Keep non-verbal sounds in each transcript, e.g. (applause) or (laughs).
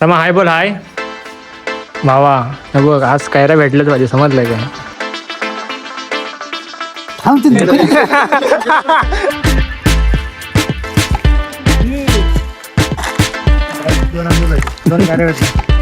रमा हाय बोल हाय. भावा हे बघ आज कायरा भेटलंच पाहिजे समजलंय का? दोन दोन कायरा भेटले.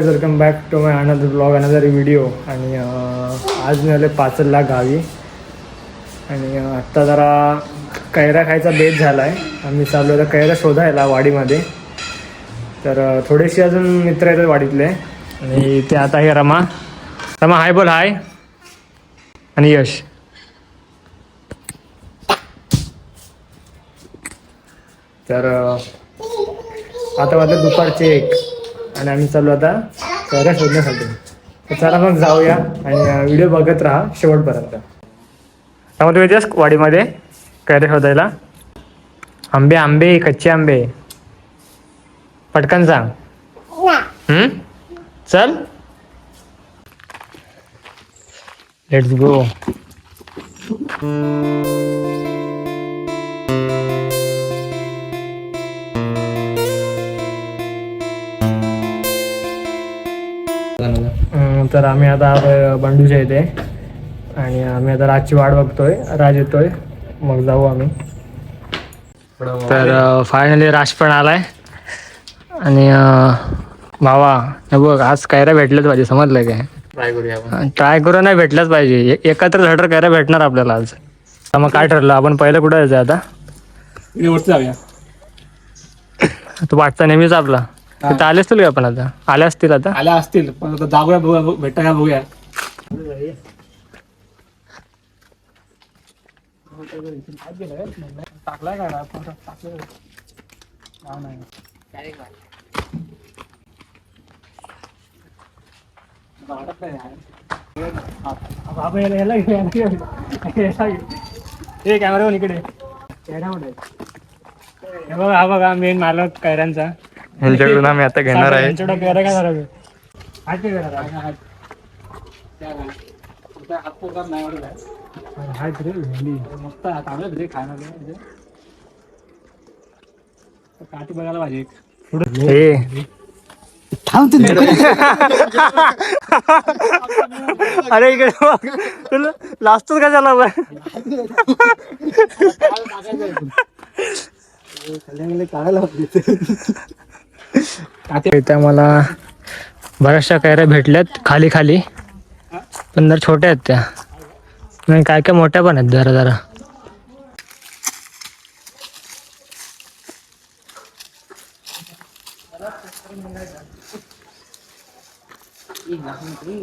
तर welcome back to my another blog another video आणि आज मी आले पाचलला गावी. आणि आत्ता जरा कैरा खायचा बेत झाला आहे आम्ही चाललो तर कैरा शोधायला वाडीमध्ये. तर थोडेसे अजून मित्र आहेत वाडीतले. आणि ते आता आहे रमा. रमा हाय बोल हाय. आणि यश. तर आता वाटलं दुपारचे एक. आणि आम्ही चालू आता चेहऱ्या शोधण्यासाठी. तर चला मग जाऊया आणि व्हिडिओ बघत राहा शेवटपर्यंत. त्यामध्ये येतेस वाडीमध्ये कैऱ्या शोधायला. आंबे आंबे कच्चे आंबे. पटकन सांग. चल. लेट्स गो तर आम्ही आता बंडूच्या इथे. आणि आम्ही आता राजची वाट बघतोय राज येतोय मग जाऊ आम्ही. तर फायनली राज पण आलाय. आणि भावा हे बघ आज कायरा भेटलंच पाहिजे समजलंय काय? ट्राय करूया आपण. ट्राय करून नाही भेटलंच पाहिजे. एकत्र झटर कायरा भेटणार आपल्याला आज. तर मग काय ठरलं? आपण पहिलं कुठं जायचं आता? तू वाटतं नेहमीच आपला. तिथं आले असतील का आपण आता? आले असतील आता? आल्या असतील पण आता जाऊया बघूया. भेटा का बघूया टाकलाय कॅमेरा इकडे. हे बघा हा बघा मेन मालक कैऱ्यांचा ह्यांच्याकडून आम्ही आता घेणार आहे. काय काय म्हणजे. काठी बघायला पाहिजे एक. अरे इकडे. तुला लाजतोच का झाला इथे मला बऱ्याचशा कैऱ्या भेटल्यात खाली खाली. पण जर छोट्या आहेत त्या. नाही काय काय मोठ्या पण आहेत जरा जरा.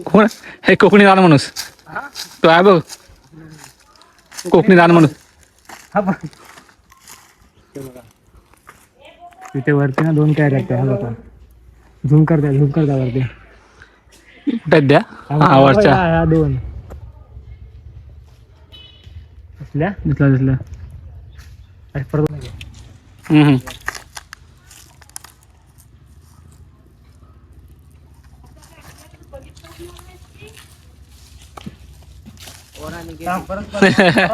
कोण? हे कोकणी दान माणूस. तो आहे बघ. कोकणी दान माणूस. तिथे वरती ना दोन कैऱ्या आहेत त्या हा बघा. झूम झूम करता वरती. कुठे द्या हा वरच्या ह्या- दोन. दिसल्या दिसल्या दिसल्या. अरे परत नाही? हम्म,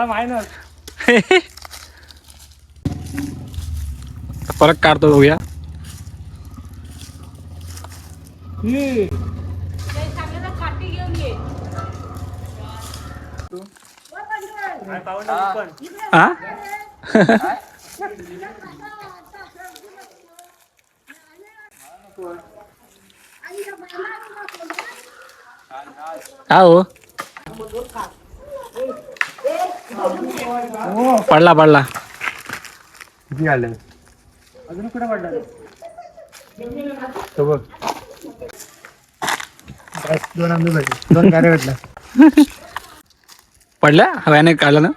minus. (laughs) परत काढतो बघूया ही. हा हो. पडला पडला. किती आले. अजून कुठे पडला? तो बघ. दोन आंबे भेटले दोन कार्य भेटल्या पडल्या? हव्याने काढला ना?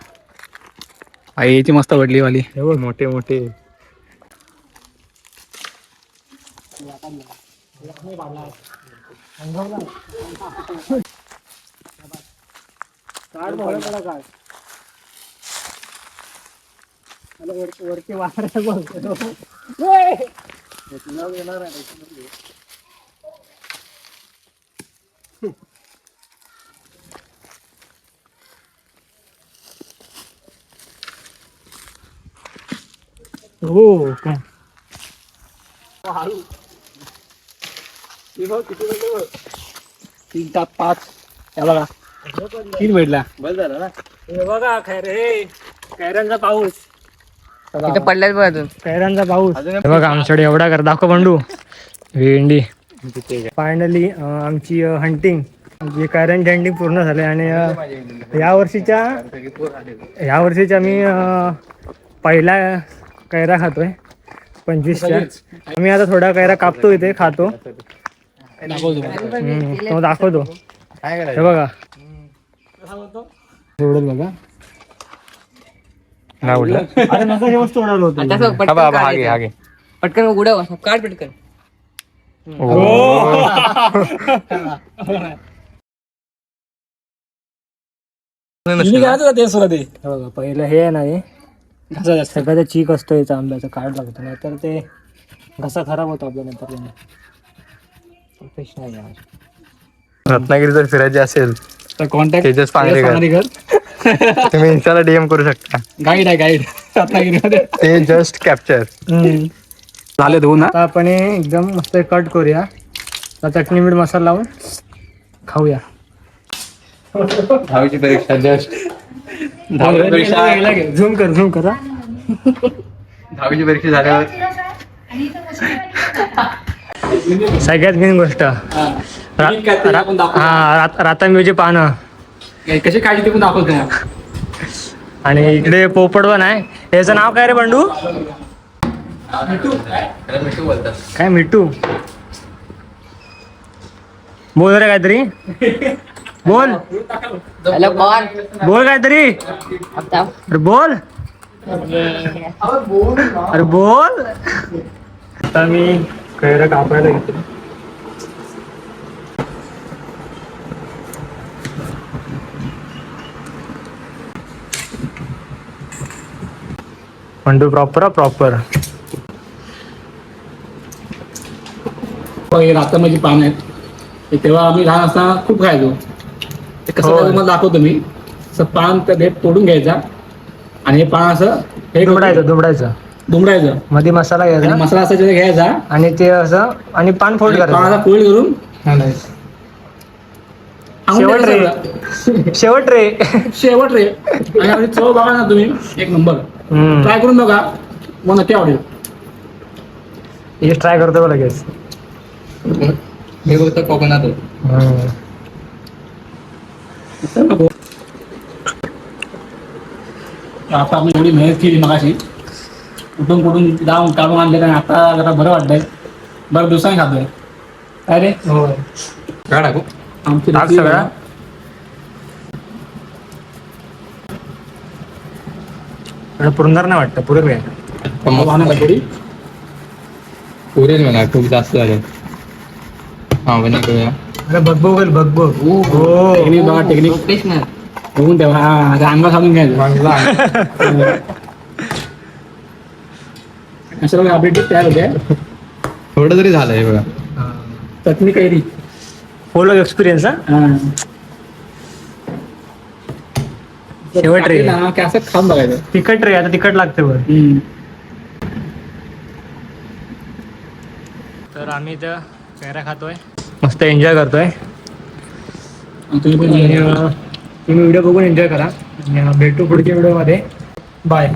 आई याची मस्त पडली वाली. हे बघ मोठे. मोठे. वरती वरती हो काय? तीन तास पाच. या बघा. तीन भेटला हे बघा खैर हे पाऊस. इथं पडल्यात बघ अजून. कैऱ्यांचा पाऊस. हे बघा आमच्याकडे एवढा कर दाखव बंडू. भेंडी फायनली आमची हंटिंग जी कैऱ्यांची हंटिंग पूर्ण झाली आणि या वर्षीच्या या वर्षीच्या मी पहिला कैरा खातोय. पंचवीसच्या आम्ही आता थोडा कैरा कापतो इथे खातो. हम्म, तो दाखवतो. हे बघा. एवढं बघा. नाही उडला. अरे नका वस्तू उडालो होतो. आता असं हा पटकन काढ इथं. पटकन उडव असं काढ पटकन. ते सुद्धा ते हे बघा पहिलं हे आहे ना हे घासा जास्त सगळ्याचा चीक असतो याचा आंब्याचा काढ लागतो. नाहीतर ते घसा खराब होतो आपल्या नंतर. प्रोफेशनल रत्नागिरी जर फिरायची असेल तर कॉन्टॅक्ट तेजस पांगरेकर तुम्ही इन्स्टाला डीएम करू शकता. गाईड आहे गाईड रत्नागिरीमध्ये. ते जस्ट कॅप्चर झाले दोन ना आता आपण हे एकदम मस्त कट करूया. आता चटणी मीठ मसाला लावून खाऊया. (laughs) दहावीची परीक्षा जस्ट झूम कर झूम करा दहावीची परीक्षा झाल्यावर. सगळ्यात मेन गोष्ट. हा. रात- रातांब्याची पानं. कशी काळजी ते पण दाखवतो आणि इकडे पोपट पण आहे. याचं नाव काय रे बंडू? काय मिठू? बोल रे काहीतरी. (laughs) बोल. हॅलो कोण? बोल काहीतरी. अरे बोल. अरे. बोल. आता मी कैरा कापायला घेतो पंडू प्रॉपर प्रॉपर हे रातमध्ये पान आहेत तेव्हा आम्ही लहान असताना खूप खायचो. ते कसं होय. मला दाखवतो मी. असं पान त्या देठ तोडून घ्यायचा. आणि हे पान असं हे दुबडायचं दुबडायचं दुमडायचं. मध्ये मसाला आणि घ्यायचा मसाला असा घ्यायचा. आणि ते असं आणि पान फोल्ड आणि करायचं. फोल्ड करून. शेवट रे. सगळं. शेवट रे. शेवट रे. आणि आपली चव बघा ना तुम्ही. एक नंबर. हम्म. ट्राय करून बघा. मग नक्की आवडेल. हे ट्राय करतो बघ लगेच. हे फक्त कोकणात हम्म. आता आपण एवढी मेहनत केली मगाशी. कुठून कुठून जाऊन काढून आणले आणि आता जरा बरं वाटतंय. बरं दिवसांनी खातोय. काय रे? होय. काय टाकू? आमची टाक रेसिपी सगळा. बघा. एवढं पुरणार नाही वाटतं पुरेल काय? पुरेल म्हणा खूप जास्त झाले. हा बने करूया अरे बघ बघ बघ बघ. हो टेक्निक बघा टेक्निक. बघून ठेवा हा आता अंगा घालून घ्यायचं अशा बघा आपली डिश तयार होते. थोडं तरी झालंय बघा. चटणी कैरी. फुल एक्सपिरियन्स हा. शेवट रे. ना की असं खाऊन बघायचं. तिखट रे आता तिखट लागते बघ. तर आम्ही इथं कैरा खातोय. मस्त एन्जॉय करतोय. आणि तुम्ही व्हिडिओ बघून एन्जॉय करा. भेटू पुढच्या व्हिडिओमध्ये. बाय.